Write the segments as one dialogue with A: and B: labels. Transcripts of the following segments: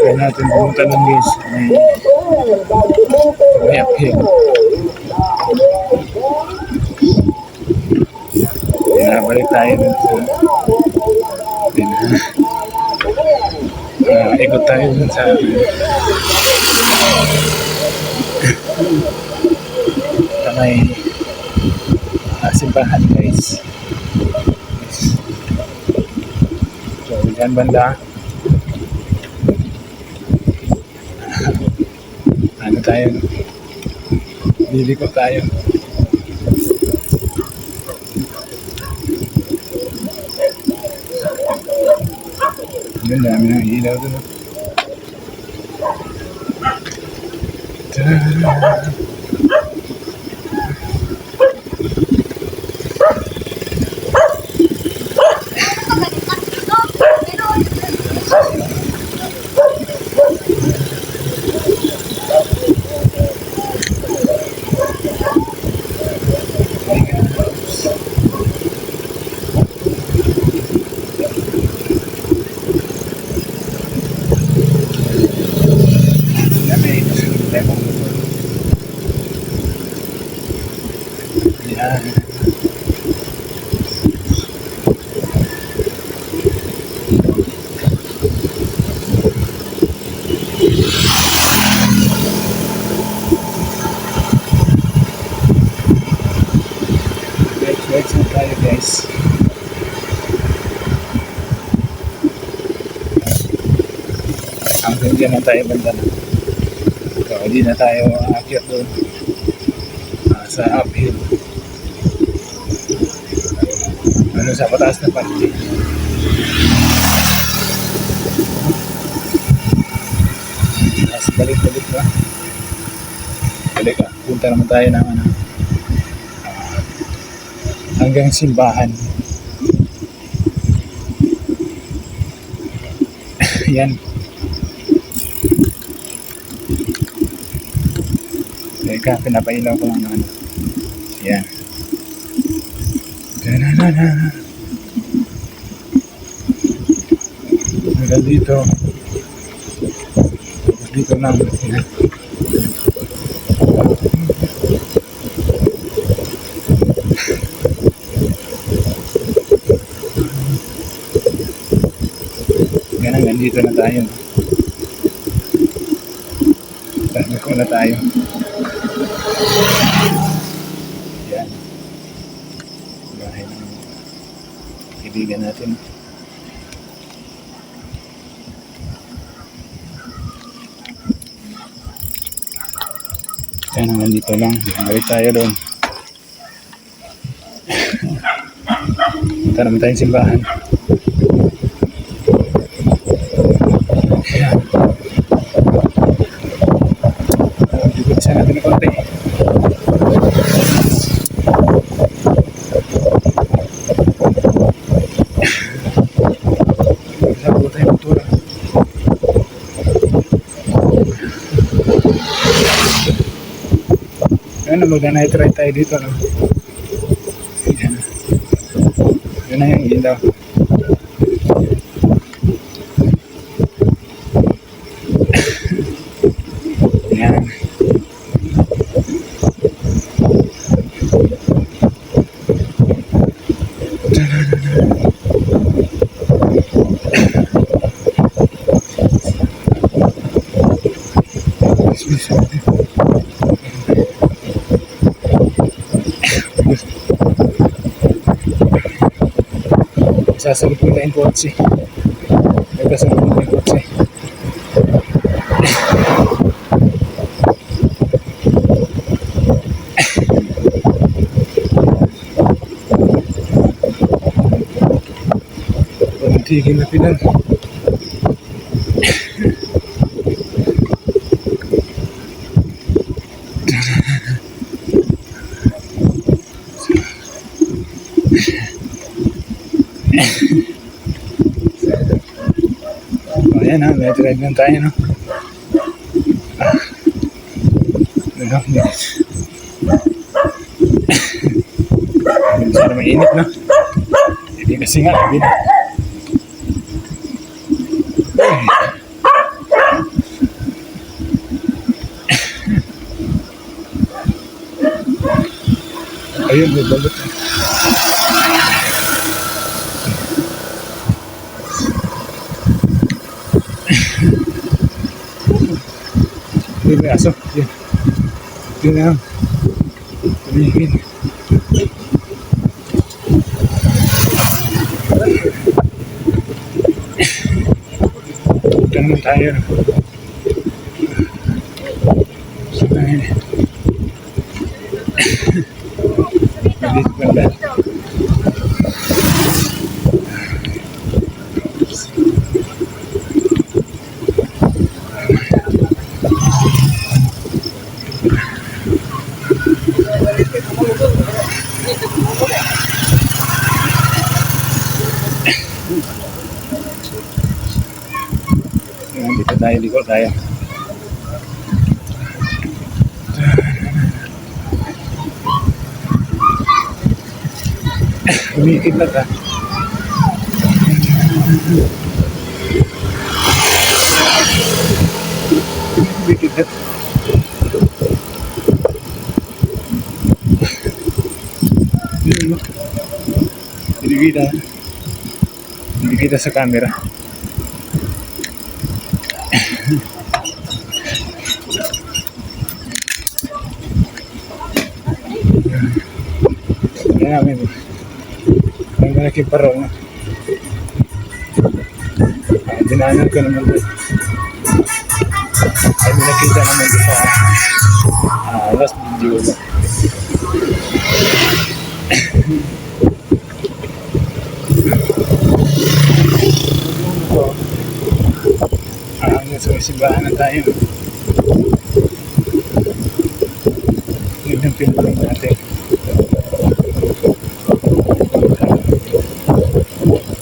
A: Kaya natin pumunta ng guys. May uphill. Pinabalik tayo dun sa... Pina... Ah, ikot tayo dun sa... sa ah, simbahan guys. So, dyan banda. ano tayo? Liliko tayo. Yun, dami ng ilaw doon. oh. Ta-da! Dami. Lemon. Yan. Let's let's na tayo guys. Hanggang dyan na tayo banda na. So, hindi na tayo aakyat doon Ah, sa uphill. Ano sa pataas na parte. Tapos balik-balik ba? Balik ah. Punta naman tayo ng ano. ah, hanggang simbahan. Yan. Teka, pinapailaw ko lang ng ano. Yan. Da-na-na-na. Hanggang dito. Tapos dito na. Yan. Yan hanggang dito na tayo. Ko na tayo. Yan. Bahay ng kaibigan natin. Yan, nandito lang. Balik tayo doon. Punta naman tayong simbahan. Yan. Likod siya natin ng konti. Sabi tayo motora. Ano, mag-night ride tayo dito. No? Yan. Yun na yung ilaw. Yan. Mo na yung kotse. Nagkasagot mo na yung kotse. Tigil na pinal. Ayan na, may drive lang tayo, no? Ah. Ano. Bilis sana mainit, no? Hindi kasi nga, bin. Ayun, may balot. Yun, may aso. Yun. Yun na. Tumigil. Ito naman tayo. Sanayin. Dito banda. Ayan, dito tayo, liko tayo. Umikit na ka. Umikit na. Yun, no? Hindi kita. Hindi kita sa camera. Namin. May malaking parol na. Ah, dinaanan ko naman doon. Ay, nakita naman doon sa ah, last video. So, ah, hanggang sa simbahan na tayo. Yun yung pinulang natin.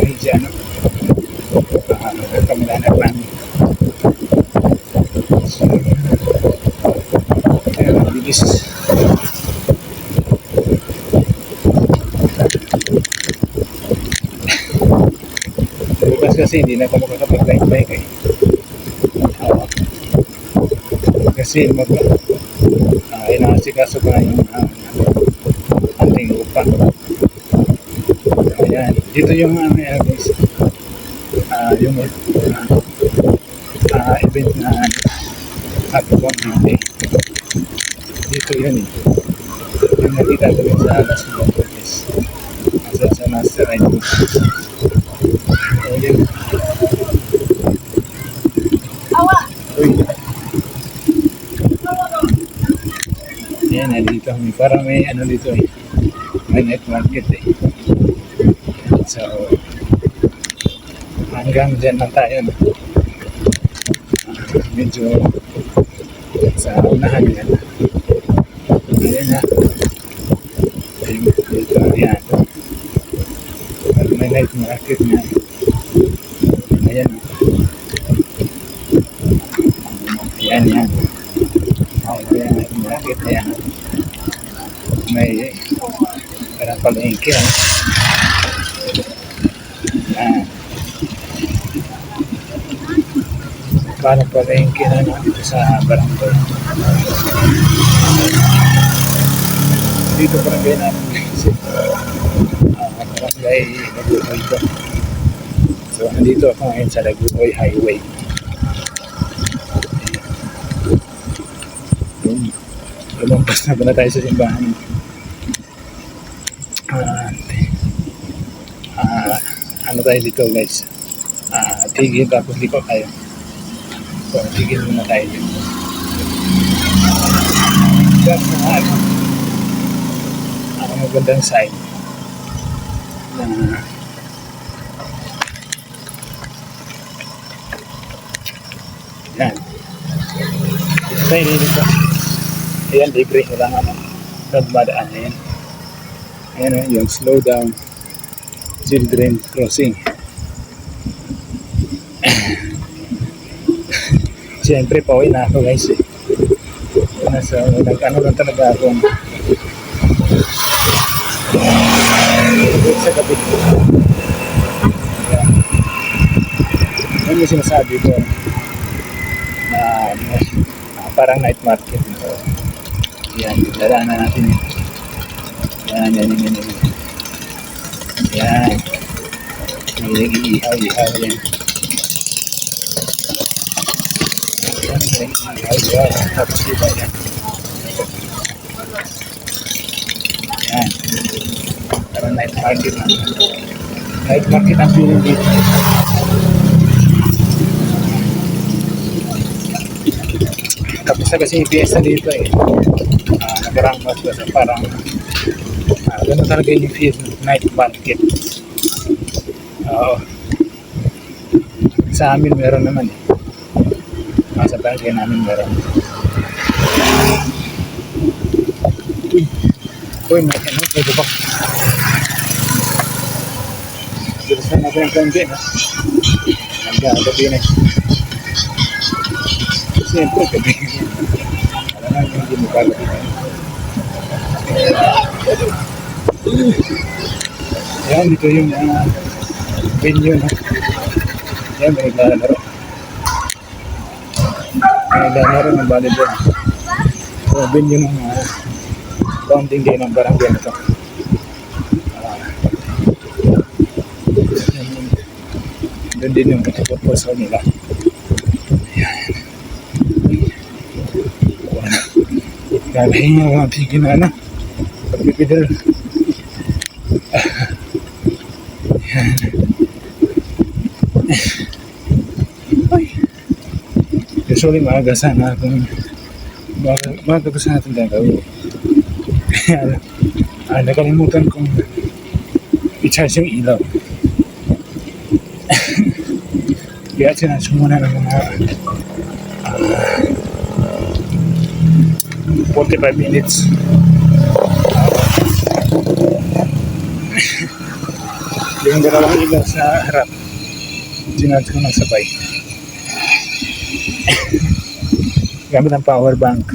A: Ay, dyan, no? Ah, kami na naman. So, ayun, ang bilis. Bukas kasi hindi na ako makakapag-bike-bike eh. Oo. kasi mag uh, inaasikaso na yung uh, ating lupa. Ayan. Dito yung ano uh, guys. Uh, yung uh, uh, event na happy community. Dito yun eh. Yung nakita ko sa Las Vegas. Nasa sa Master Ride. So yun. Uy. Ayan, nandito kami. Parang may ano dito eh. May night market eh. So, hanggang dyan lang tayo. No? Medyo sa unahan yan. Ayan na. Ayun, dito. Ayan. Parang may night market na. Ayan. Ayan, yan. Ayan, night market. Ayan. May parang palengke. Ayan. Parang palengke na no, dito sa barangay. Dito barangay namin guys. Ah, barangay Lagunoy ko. So, nandito ako ngayon sa Lagunoy Highway. Lumampas na pala tayo sa simbahan. Ah, ah, ano tayo dito guys? Ah, tigil tapos liko tayo. So, tigil muna tayo dito. That's na ano. Ang magandang sign na yan. Tayo dito. Ayan, libre. Wala nga ano. Doon dumadaan. Ayan. Ayan yung slow down children crossing. Siyempre, pauwi na ako guys. Eh. Nasa, nag-ano lang talaga ako. Sa gabi. Yan. Yan yung sinasabi ko na ano, ah, parang night market. No? Yan, dadaanan natin yun. Yan, yan, yan, yan. Yan. yan. May iihaw, ihaw yan. Yan, may iihaw, ihaw. Tapos dito, yan. Yan. Parang night market na. Night market ang dito. Tapos na kasi yung fiesta dito eh. Uh, Nagarangmas ko sa parang uh, gano'n talaga yung fiesta night market. Oo. Sa amin meron naman eh. Ah, sa barangay namin meron. Uy, uy, may ano, may bubak. Bilisan natin ang konti, no? Nagagabi na eh. Siyempre, gabi. Alam na, hindi mo kagabi na. Yan, dito yung uh, venue, no? Yan, may naglalaro. May naglalaro ng volleyball. So, venue ng uh, founding day ng barangay na to. Ah, yan yung- Doon din yung purpose nila. Gagahin yung mga tigil na ano. Yan. Usually maaga sana kung maaga, ko sana itong gagawin. Kaya ah, nakalimutan kong i-charge yung ilaw. Kaya ng mga ah, 45 minutes. yung dalawang ilaw sa harap, sinarge ko ng sabay. Gamit ng power bank.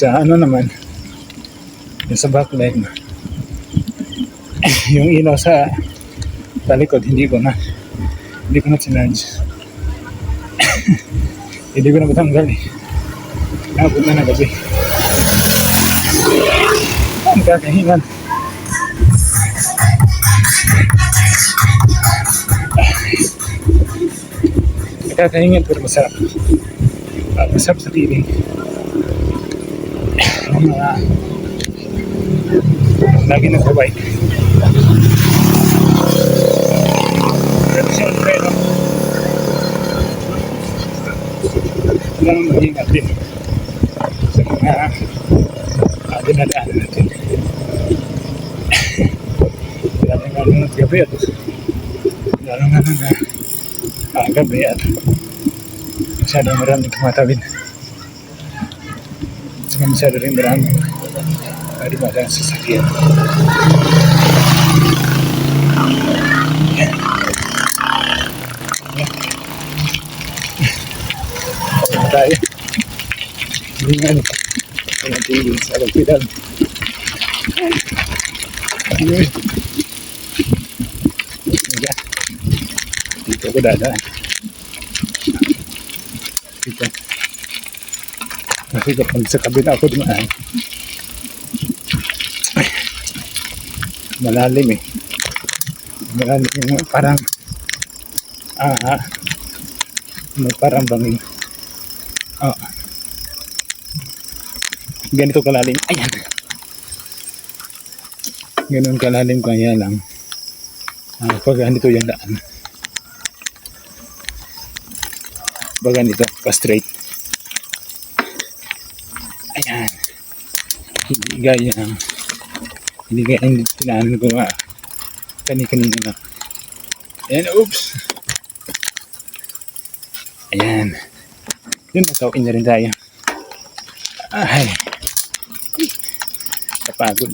A: sa ano naman, yung sa backlight na, yung ilaw sa talikod, hindi ko na, hindi ko na sinarge. Hindi ko na matanggal eh. Nakabot na na gabi. Ang kakahingan. Nakakahingan pero masarap. Ah, masarap sa feeling. Ang mga lagi nagbabay. Pero kailangan mag-ingat din sa mga uh, dinadaanan natin. lalo nga nung gabi at lalo nga nung uh, gabi at masyadong maraming tumatawid. Saka masyado rin maraming uh, dumadaan sa. Tayo? Hindi nga ano. Wala tingin sa pagpidal. Ayun. Sige. Dito ako dadaan. Dito. Kasi kapag sa kabila ako dumaan, ay, malalim eh. Malalim yung parang ah, ah parang bangin. Oh. Ganito kalalim. Ayan. Ganun kalalim kaya lang. Ah, pag ganito yung daan. Pag ganito, pa-straight. Ayan. Hindi gaya ng hindi gaya hindi tinaanan ko nga kani-kanina lang. Ayan, oops. Ayan. Yun, matawin na rin tayo. Ay. Kapagod.